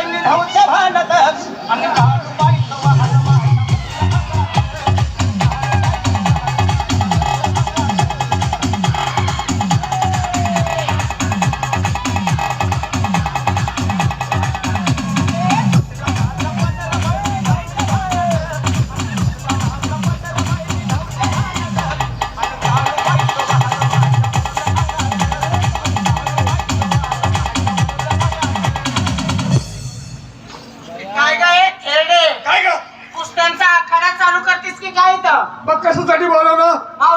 भारत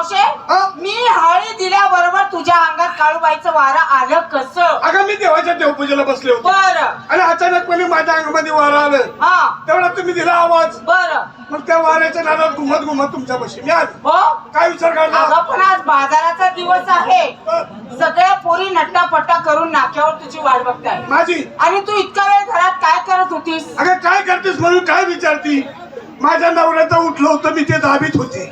मावशे? मी हळी दिल्याबरोबर तुझ्या अंगात काळूबाईचं वारं आलं कसं? अगं मी देवाच्या देवपूजेला बसले होते. बर. आणि अचानकपणे माझ्या अंगामध्ये वारा आलं. हा. तेवढा तुम्ही दिला आवाज. बर. मग त्या वाऱ्याच्या नादात घुमत घुमत तुमच्या बशी मी आलो हो? काय विचार अगं काढला पण आज बाजाराचा दिवस आहे. सगळ्या पोरी नट्टापट्टा करून नाक्यावर तुझी वाट बघताय. माझी? आणि तू इतका वेळ घरात काय करत होतीस? अगं काय करतेस म्हणून काय विचारती? माझ्या नवऱ्याचं उठलं होतं मी ते दाबीत होते.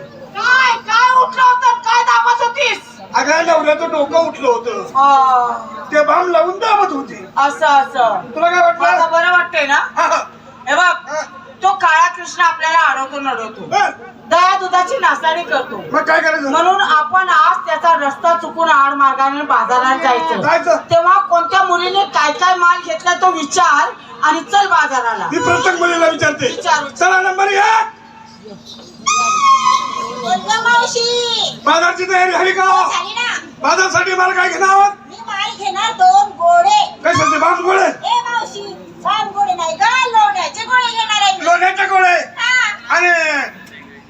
अगं नवऱ्याचं डोकं उठलं होतं. ते बाम लावून दाबत होते. असं असं. तुला काय मला वाटलं बरं वाटतंय ना? हा, हा. हे. बघ तो काळा कृष्ण आपल्याला अडवतो नडवतो. दया दुधाची नासाडी करतो. मग काय करायचं? म्हणून आपण आज त्याचा रस्ता चुकून आड मार्गाने बाजारात जायचं. जायचं. तेव्हा कोणत्या मुलीने काय काय माल घेतला तो विचार आणि चल बाजाराला. मी प्रत्येक मुलीला विचारते. विचार. चला एक बोलगा मावशी बाजारची तयारी झाली का? बाजारसाठी मला काय घेणार मी माल घेणार दोन गोळे. कशाचे? बाम गोळे? ए मावशी छान गोळे नाही ग लोण्याचे गोळे घेणार आहे. लोण्याचे गोळे? हा. आणि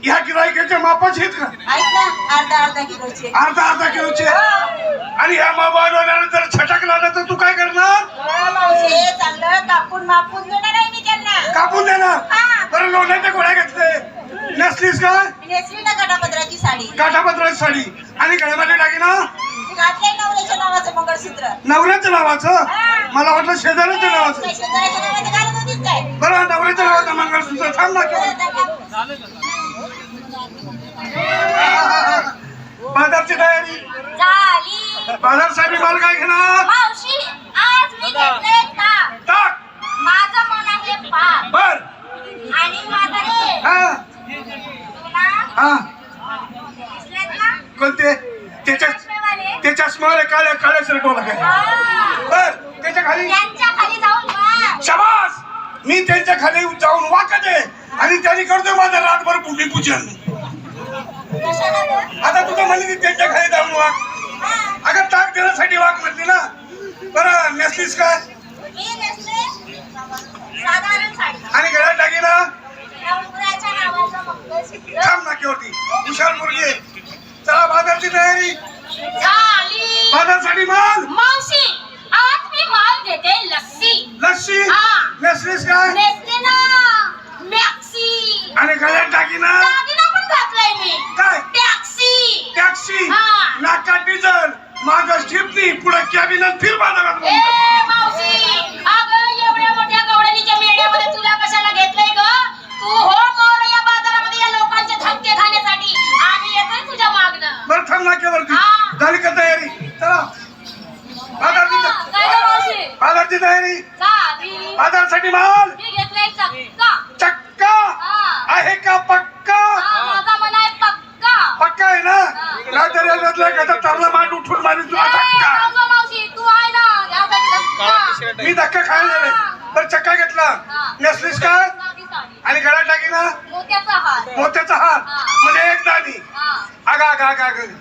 ह्या गिरायकाच्या मापाचे आहेत का? ऐक ना अर्धा अर्धा किलोचे. अर्धा अर्धा किलोचे? आणि ह्या मापा लोण्याला जर छटक लागला तर तू काय करणार? मावशी चांगलं कापून मापून घेणार आहे मी त्यांना. कापून देणार? हा. बरं लोण्याचे गोळ्या घेतले. नसलीस का? नेसली ना काठापदराची साडी साडी. आणि गळ्यामध्ये मी घातलंय नवऱ्याच्या नावाचं मंगळसूत्र. नवऱ्याच्या नावाचं? मला वाटलं शेजाऱ्याच्या नावाचं. काय शेजाऱ्याच्या नावाचं घालत होतीस काय. बरं नवऱ्याच्या नावाचं मंगळसूत्र. थांब ना बाजारची तयारी. झाली. बाजारसाठी माल काय घेणार? मावशी आज मी घेतलंय ताक. टाक माझं मन आहे पाक. बर. आणि माझं हा. हा कोणते त्याच्या? ते चष्मावाले काळ्या काळ्या शर्टवाला काय हा. बर त्याच्याखाली. शबास मी त्यांच्या खाली जाऊन वाकत आहे आणि त्यांनी करतोय माझं रातभर भूमिपूजन कशाला गं? आता तुझं म्हणली की त्यांच्या खाली जाऊन वाक. अगं ताक देण्यासाठी वाक म्हणली ना बरं नेसलीस काय आणि गळ्यात टाकी ना नवऱ्याच्या नावाचं मंगळसूत्र थांब विशाल मुलगी आहे. चला बाजारची तयारी. झाली. बाजारसाठी माल. मावशी आज मी माल घेते लस्सी. लस्सी? हा. नेसलीस काय? नेसले ना. मॅक्सी आणि गळ्यात टाकी ना दागिना पण घातलाय मी. काय? टॅक्सी टॅक्सी हा. नाका डिझल माग स्टिपनी पुढे कॅबिन फिर बाजारात ए मावशी अगं एवढ्या मोठ्या गवडणीच्या मेळ्यामध्ये तुला कशाला घेतलंय ग तू हो मोर या बाजारामध्ये या लोकांचे धक्के खाण्यासाठी आम्ही येतोय तुझ्या मागणं बरं थांब नाक्यावरती हा. झाली का तयारी चला बाजारची त- काय ग मावशी बाजारची तयारी झाली बाजारसाठी माल मी घेतलंय चक्का चक्का हा. आहे का पक्का हा, माझा मन आहे पक्का पक्का आहे ना नाहीतर याच्यातला एखादा तरला मांड उठून मारी तुला ए, धक्का गंगा मावशी तू आहे ना यासाठी धक्का मी धक्का खायला नाही बरं चक्का घेतला. हा. नेसलीस का. आणि गळ्यात टाकी ना मोत्याचा हार मोत्याचा हार हा. म्हणजे एक दाणी. अगा अगा अगा अगं.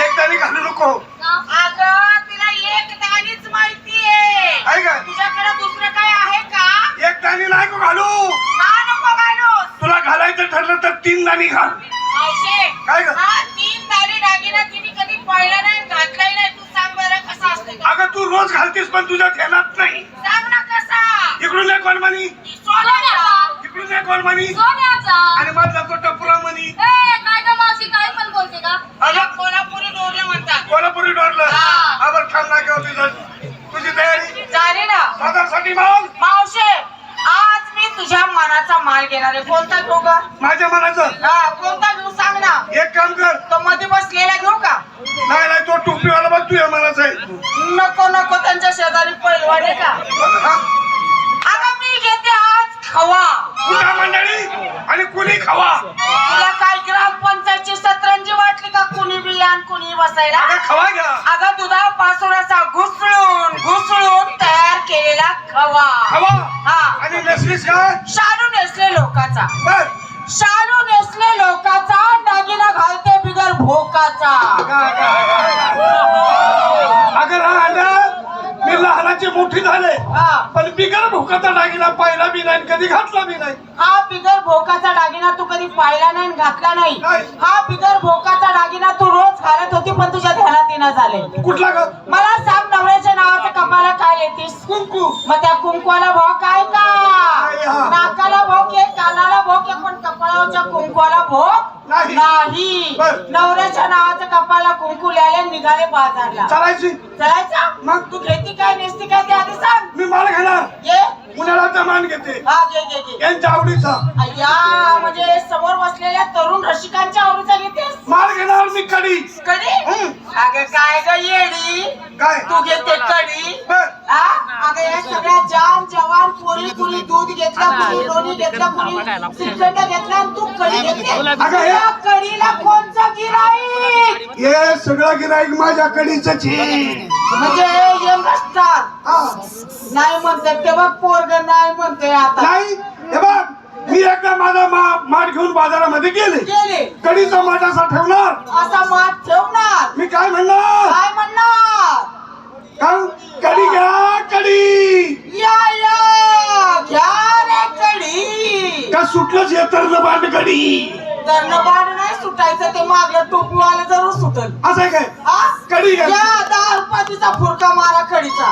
एक दाणी घालू नको. का? अगं तिला एक दाणीच माहितीये. आहे का? तुझ्याकडे दुसरं काय आहे का? एक दाणी नाही घालू? का नको घालूस तुला घालायचं ठरलं तर तीन दाणी घाल. काय ग? तीन दाणी दागिना तिने कधी पाहिला नाही घातलाही नाही. तू सांग बरं कसा असते ते. अगं तू रोज घालतीस पण तुझ्या ध्यानात नाही. इकडून कोलमणी सोन्याचा इकडून कोलमणी सोन्याचा. आणि मधला तो टपुरा मणी ए, काय गं मावशी काय पण बोलते का? अगं कोल्हापुरी डोरलं म्हणतात. कोल्हापुरी डोरलं. हा. आवर थांब ना घेऊ तुझं तुझी तयारी? झाली ना. बाजारसाठी माल मावशे आज मी तुझ्या मनाचा माल घेणार आहे. कोणता घेऊ का माझ्या मनाचं? हा कोणता घेऊ सांग ना. एक काम कर. तो मध्ये बसलेला घेऊ का? नाही नाही तो टोपीवाला बघ तुझ्या मनाचा आहे. नको नको त्यांच्या शेजारी पैलवाने का? हा? खवा. कुठा मंडळी आणि कुणी खावा? तुला काय ग्रामपंचायतची सतरंजी वाटली का? कुणी बी आणि कुणी बसायला? अगं खवा घ्या अगं दुधापासून असा घुसळून घुसळून तयार केलेला खवा. खवा. हा. आणि नसलीस काय शालू नेसले लोकाचा. बर. शालू नेसले लोकाचा दागिना घालते बिगर भोकाचा. अगं राहण्या मी लहानाची मोठी झाले. पण बिगर भुकाचा दागिना पाहिला बी नाही कधी घातला बी नाही. हा बिगर भोकाचा दागिना तू कधी पाहिला नाही घातला नाही. हा बिगर भोकाचा दागिना तू रोज घालत होती पण तुझ्या ध्यानात येणं झाले. कुठला ग? मला सांग नवऱ्याच्या नावाच्या कपाला काय येतीस कुंकू. मग त्या कुंकवाला भोक आहे का. नाकाला भोक आहे कानाला भोक आहे पण कपाळावरच्या कुंकवाला भोक नाही. नवऱ्याच्या नावाच्या कपाला कुंकू लिहायला निघाले बाजारला. चालायची. चलायचा मग? तू घेती काय नेसती काय ते आधी सांग. मी माल घेणार. ये. उन्हाळ्याचा मान घेते. हा घे घे घे. यांच्या आवडीचा. अय्या म्हणजे समोर बसलेल्या तरुण रसिकांच्या आवडीचा घेतेस? माल घेणार मी कडी कडी अगं काय ग येडी? काय? तू घेते कडी बर. हा? अगं या सगळ्या जान जवान पोरी कुणी दूध घेतला कुणी लोणी घेतला कुणी श्रीखंड घेतला आणि तू कडी घेतली अगं हे- या कढीला कोणचा गिराईक हे सगळं गिराईक माझ्या कडीच म्हणजे यंग स्टार नाही म्हणते ते बघ पोरग नाही म्हणते आता. नाही हे बघ मी एकदा माझा मा- माठ घेऊन बाजारामध्ये गेले. गेले. कडीचा माठ असा ठेवणार. असा मात ठेवणार. मी काय म्हणणार? काय म्हणणार? काय कडी घ्या कडी या या. घ्या रे कडी का सुटलंच हे तर बांध कडी कर्ण बाण नाही सुटायचं ते मागलं टोपीवाला जरूर सुटल. असं आहे काय? हा? खडी घाल या मारा खडीचा.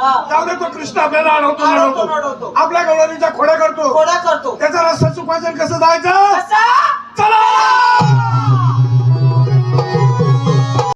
हा. तो कृष्ण आपल्याला अडवतो अडवतो, आपल्या गवळणीचा खोड्या करतो. खोडा करतो. त्याचा रस्ता सुपासन कसं जायचं? चला!